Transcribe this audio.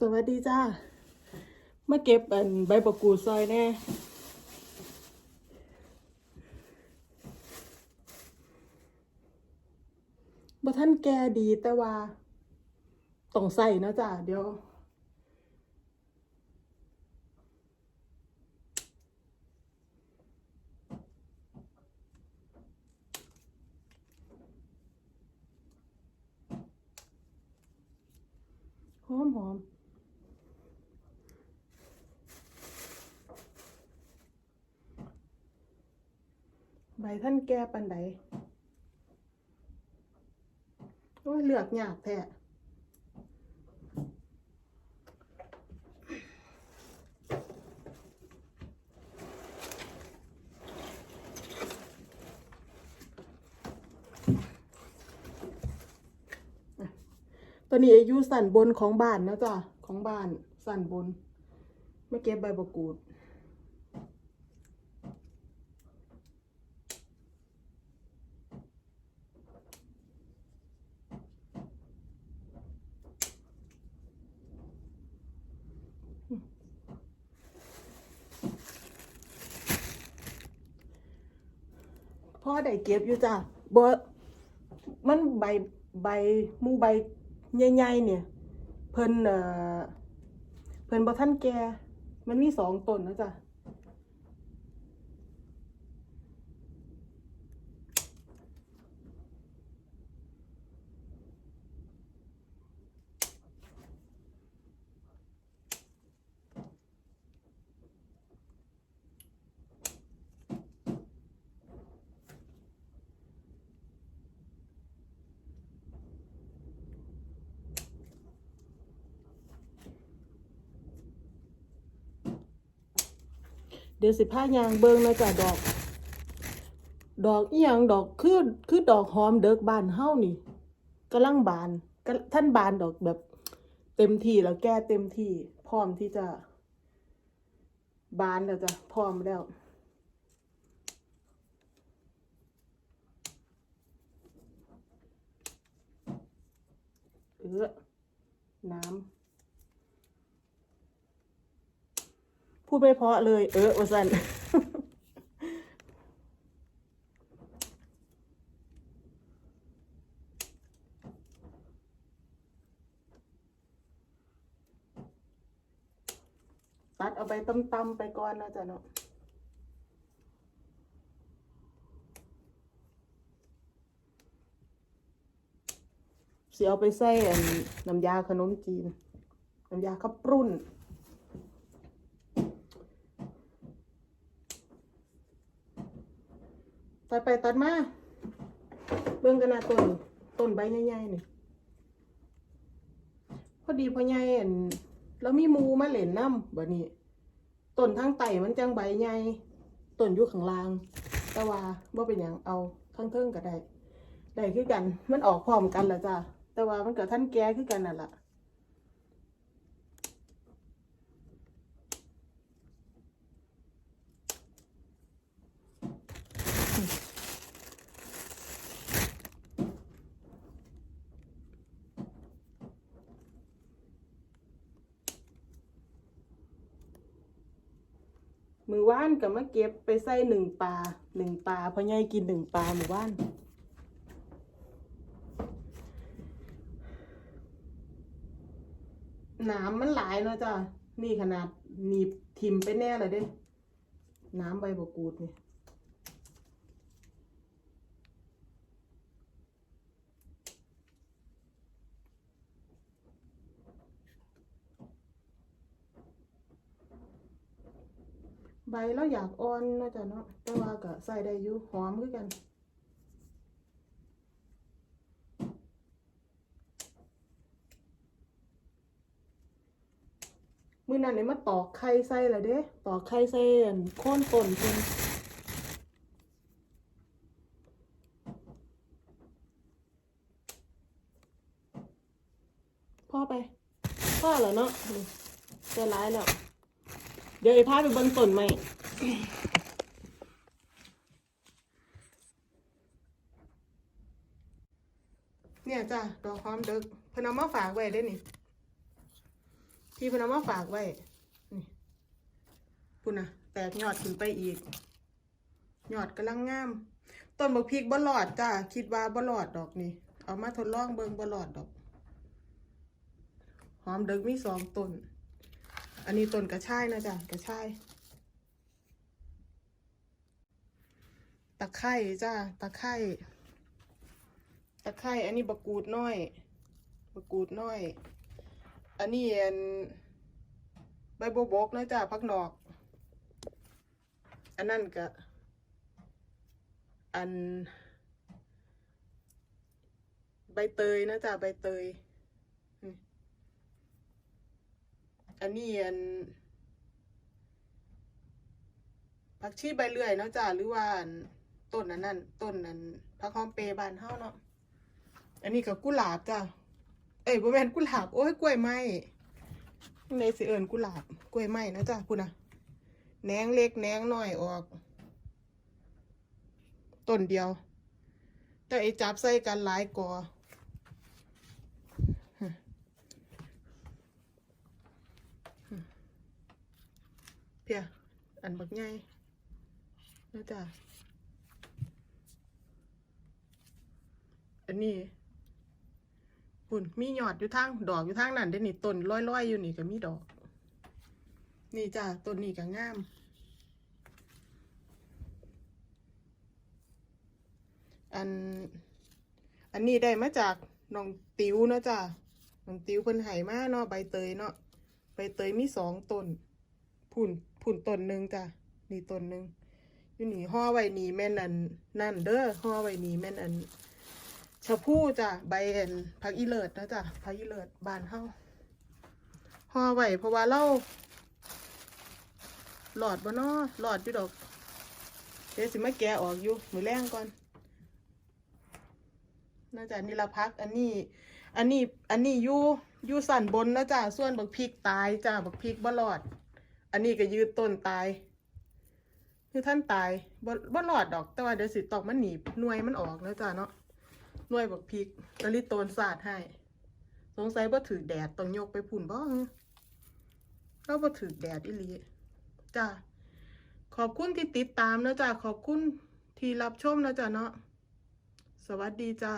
สวัสดีจ้า มาเก็บอันใบประกูซอยแน่ บ่ท่านแกดีแต่ว่าต้องใส่นะจ้ะเดี๋ยวหอมหอม บท่านแก่ปันใดโอ้ยเลือกยากแท้ตัวนี้อายุสั่นบนของบ้านนะจ๊ะ ของบ้านสั่นบน ไม่เก็บใบประกูด พ่อได้เก็บอยู่จ้ะบ่มันใบใบหมูใบใหญ่ๆเนี่ย เพิ่นเอ่อเพิ่นบ่ทันแก่มันมีสองต้นนะจ้ะ เดี๋ยวสิพายางเบิ่งนะจ้ะดอก ดอกอีหยังดอกคือคือดอกหอมเด็กบานเฮานี่กำลังบานท่านบานดอกแบบ เต็มที่แล้วแก้เต็มที่ พร้อมที่จะ บานแล้วจ้ะพร้อมแล้วเออน้ำ พู ดไม่เพาะเลย เออโอซันตัดเอาไปตำๆไปก่อนนะจ๊ะเนาะเสียเอาไปใส่น้ำยาขนมจีน น้ำยาข้าวปรุ่น ตัดไปตัดมาเบิ่งกันนะต้นต้นใบใหญ่ๆนี่พอดีพอใหญ่อันแล้วมีมูมาเหล่นน้ำแบบนี้ต้นทางไต่มันจังใบใหญ่ต้นอยู่ข้างล่าง แต่ว่าบ่เป็นหยังเอาทั้งเทิงก็ได้ได้คือกัน มันออกพร้อมกันแหละจ้ะแต่ว่ามันก็ท่านแก่คือกันนั่นแหละ มือว่านกับมาเก็บไปใส่หนึ่งปลาหนึ่งปลาพ่อใหญ่กินหนึ่งปลามือว่านน้ำมันหลายเนาะจ้ะนี่ขนาดหนีบทิมไปแน่เลยเด้ น้ำใบบกูดนี่ ใบแล้วอยากอ่อนนะจ้ะเนาะแต่ว่าก็ใส่ได้อยู่หอมคือกันมื้อนั้นเนี่ยมาตอกไข่ใส่ละเด้ตอกไข่ใส่อันโค่นต้นเพิ่นพ่อไปพ่อเหรอเนาะนี่ร้ายแล้ว เดี๋ยวไอ้พาไปเบนต้นใหมเนี่ยจ้ะดอกหอมเด็กเพิ่นเอามาฝากไว้ได้นี่ที่เพนเอามาฝากไว้ นี่พุ่นนะแตกยอดขึ้นไปอีก ยอดกำลังงาม ต้นบักพริกบ่หลอดจ้าคิดว่าบ่หลอดดอกนี่ เอามาทดลองเบิ่งบ่หลอดดอกหอมเดึกมีสองต้น อันนี้ต้นกระชายนะจ้ะกระชายตะไคร่จ้าตะไคร่ตะไคร่อันนี้บักกูดน้อยบักกูดน้อย อันนี้อันใบโบบกนะจ้าพักนอก อันนั่นก็อัน ใบเตยนะจ้าใบเตยนี่ อันนี้อันผักชีใบเลื่อยเนาะจ้าหรือว่าต้นอันนั้นต้นนั้นผักหอมเปรย์บานเฮาเนาะอันนี้ก็กุหลาบจ้าเอ้ยบ่แม่นกุหลาบโอ้ยกล้วยไม้ในสิเอิญกุหลาบกล้วยไม้นะจ้าพุ่นน่ะแหนงเล็กแหนงน้อยออกต้นเดียว แต่ไอ้จับใส่กันหลายกอ เพียอันบักใหญ่นะจ้ะอันนี้ปุ่นมีหยอดอยู่ทางดอกอยู่ทางนั้นเด้นี่ต้นร้อยๆอยู่นี่ก็มีดอก นี่จ้ะต้นนี้ก็งามอัน อันนี้ได้มาจากน้องติ๋วเนาะจ้ะน้องติ๋วเพิ่นให้มาเนาะใบเตยเนาะใบเตยมีสองต้นผุ่น ผุ่นต้นหนึ่งจ้ะนี่ต้นหนึ่งอยู่นี่ห่อไว้นี่แม่นอันนั่นเด้อห่อไว้นี่แม่นอันชะพูจ้ะใบเอันผักอีเลิศนะจ้ะผักอีเลิศบานเฮาห่อไว้เพราะว่าเราหลอดบ่เนาะหลอดอยู่ดอก เดี๋ยวสิมาแกะออกอยู่มือแรงก่อนน่าจะนี่ละพักอันนี้ อันนี้ อันนี้อยู่อยู่สันบนนะจ้ะส่วนบักพริกตายจ้ะบักพริกบ่รอด อันนี้ก็ยืดต้นตายคือท่านตายบ่บ่รอดดอกแต่ว่าเดี๋ยวสิตอกมันหนีบหน่วยมันออกนะจ้ะเนาะหน่วยบักพริกตะลิโตนสาดให้ สงสัยบ่ถือแดดต้องยกไปพุ่นบ่เราบ่ถือแดดอีหลีจ้ะขอบคุณที่ติดตามนะจ้ะขอบคุณที่รับชมนะจ้ะเนาะสวัสดีจ้า